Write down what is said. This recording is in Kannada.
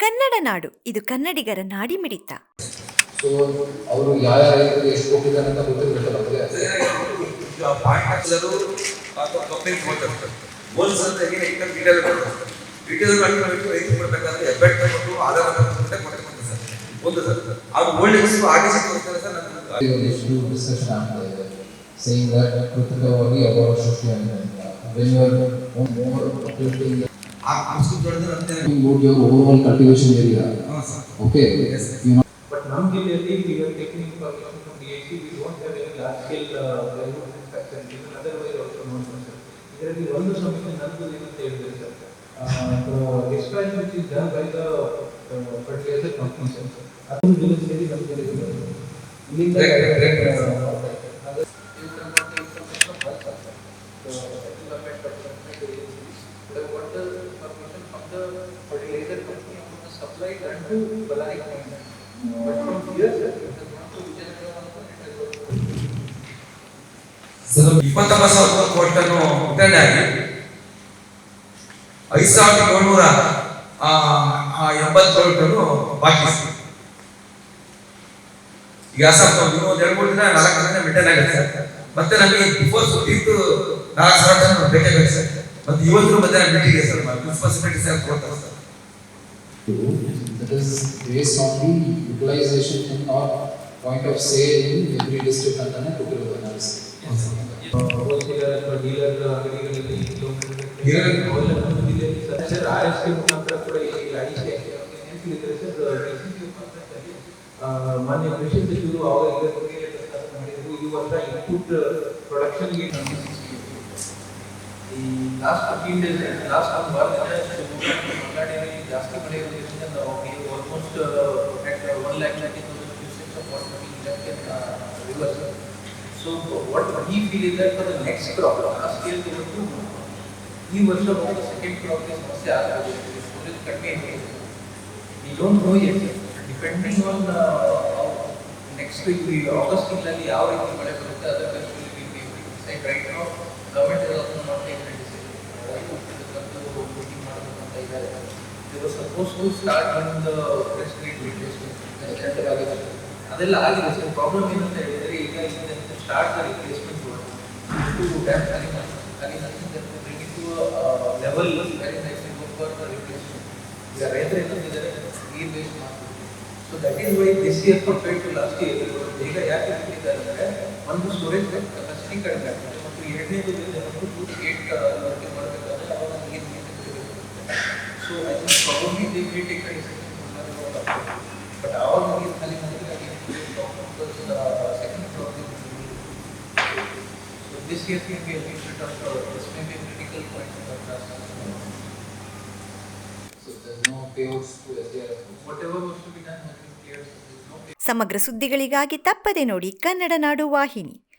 ಕನ್ನಡ ನಾಡು ಇದು ಕನ್ನಡಿಗರ ನಾಡಿ ಮಿಡಿತ ಅವರು ಯಾವ ಯಾವ ರೈತರಿಗೆ ಎಷ್ಟು ಕೊಟ್ಟಿದ್ದಾರೆ ಅಂತ ಅಥವಾ ರೈತರು ಕೊಡಬೇಕಾದ್ರೆ ಕೊಟ್ಟು ಆಧಾರ ಸರ್. ಒಂದು ಸರ್. ಅವ್ರು ಓಲ್ಡ್ ಸರ್ ಡಿಸ್ಕಷನ್ ಆಗ್ತಾ ಇದೆ? ಸೇಯಿಂಗ್ ದಟ್ ಕೃತಕವಾಗಿ ಅವರ ಸೃಷ್ಟಿಯಾಗಿದೆ ಅಂತ. ವೆನ್ ಯು ಆರ್ ಮೋರ್ उसको थोड़ी देर अंदर improve your overall cultivation area. Oh, sir. Okay. Yes. You know. But now clearly we are taking permission from DHC. We don't have any large scale value manufacturing. Even otherwise also known sir. There is one submission done to even save this sir. The extraction which is done by the uh, fertilizer company sir. Other village very well there is. In the right, right, right, sir. So, I think the met department is But water the information from the fertilizer company about the supply done to Balai Point. But from here, sir, it has gone to Vijayanagar and it has gone to sir ಇಪ್ಪತ್ತೊಂಬತ್ತು ಸಾವಿರದ ಕೋಟನ್ನು ವಿತರಣೆ ಆಗಿ ಐದು ಸಾವಿರದ ಏಳ್ನೂರ ಎಂಬತ್ತೇಳು ಟನ್ನು ಬಾಕಿ. ಈಗ ಸರ್ ಇನ್ನೂ ಒಂದು ಎರಡು ಮೂರು ದಿನ ನಾಲ್ಕು ದಿನ ರಿಟರ್ನ್ ಆಗುತ್ತೆ ಸರ್ ಮತ್ತೆ ನಮಗೆ ಬಿಫೋರ್ ಫಿಫ್ಟೀನ್ತ್ ನಾಲ್ಕು ಸಾವಿರ ಟನ್ ಬೇಕೇ ಬೇಕು ಸರ್ ಮತ್ತೆ ಇವತ್ತು ಮಧ್ಯಾಹ್ನ ಮೀಟಿಂಗ್ ಇದೆ ಸರ್ ರೆಸ್ಪಾನ್ಸಿಬಿಲಿಟಿ ಸರ್ ಕೊಡ್ತಾರೆ sir that is based on the utilization in or point of sale in every district ಅಂತಾನೆ ಕೊಟ್ಟಿರೋದು analysis ಹೋಲ್ಸೇಲರ್ ಅಥವಾ ಡೀಲರ್ ಅಂಗಡಿಗಳಲ್ಲಿ Dealer- ಅವೆಲ್ಲ ನಮ್ಮ ಜಿಲ್ಲೆಯಲ್ಲಿ sir sir R S K ಮುಖಾಂತರ ಕೂಡ ಈ ಐ ಸಿ ಏನಿದೆ ಸರ್ ಡಿಸಿಪಿ ಮುಖಾಂತರದಲ್ಲಿ ಮಾನ್ಯ ಕೃಷಿ ಸಚಿವರು ಅವಾಗ ಇದರ ಬಗ್ಗೆ ಪ್ರಸ್ತಾಪ ಮಾಡಿದ್ರು ಈ ವರ್ಷ ಇನ್ಪುಟ್ ಪ್ರೊಡಕ್ಷನ್ಗೆ ಈ ಲಾಸ್ಟ್ ಫಿಫ್ಟೀನ್ ಡೇಸ್ ಲಾಸ್ಟ್ ಒಂದು ವಾರದಿಂದ ಮಲ್ನಾಡಿನಲ್ಲಿ ಜಾಸ್ತಿ ಮಳೆ ಇರೋದ್ರಿಂದ ನಾವು almost at one lakh ninety thousand cusecs of water left in rivers so what he feel is that for the next crop last year ಇವತ್ತು ಈ ವರ್ಷ ಒಂದು ಸೆಕೆಂಡ್ ಕ್ರಾಪ್ಗೆ ಸಮಸ್ಯೆ ಆಗಬಹುದು ಸ್ಟೋರೇಜ್ ಕಡಿಮೆ ಇದೆ we don't know yet depending on next ಈ ಆಗಸ್ಟ್ ತಿಂಗಳಲ್ಲಿ ಯಾವ ರೀತಿ ಮಳೆ ಬರುತ್ತೆ ಅದರ decide right no also not taken decision meeting ಮಾಡಬೇಕು ಅಂತ ಇದ್ದಾರೆ. Was supposed to start on the breast grid replacement ಅದೆಲ್ಲ ಆಗಿದೆ. ಸರ್ ಪ್ರಾಬ್ಲಮ್ ಏನಂತ ಹೇಳಿದರೆ ಈಗ start the replacement to dam ಅಲ್ಲಿ ಅಲ್ಲಿ bring it to level very nice for the replacement ಈಗ ರೈತರು ಏನಂತಿದ್ದಾರೆ ನೀರು ವೇಸ್ಟ್ ಮಾಡ್ತಾರೆ so that is why this year compared to last year ಈಗ ಯಾಕೆ ಬಿಟ್ಟಿದ್ದಾರೆ ಅಂದರೆ, ಒಂದು ಸ್ಟೋರೇಜ್ ಕೆಪಾಸಿಟಿ ಕಡಿಮೆ ಆಗ್ತದೆ. ಮತ್ತು ಸಮಗ್ರ ಸುದ್ದಿಗಳಿಗಾಗಿ ತಪ್ಪದೆ ನೋಡಿ ಕನ್ನಡ ನಾಡು ವಾಹಿನಿ.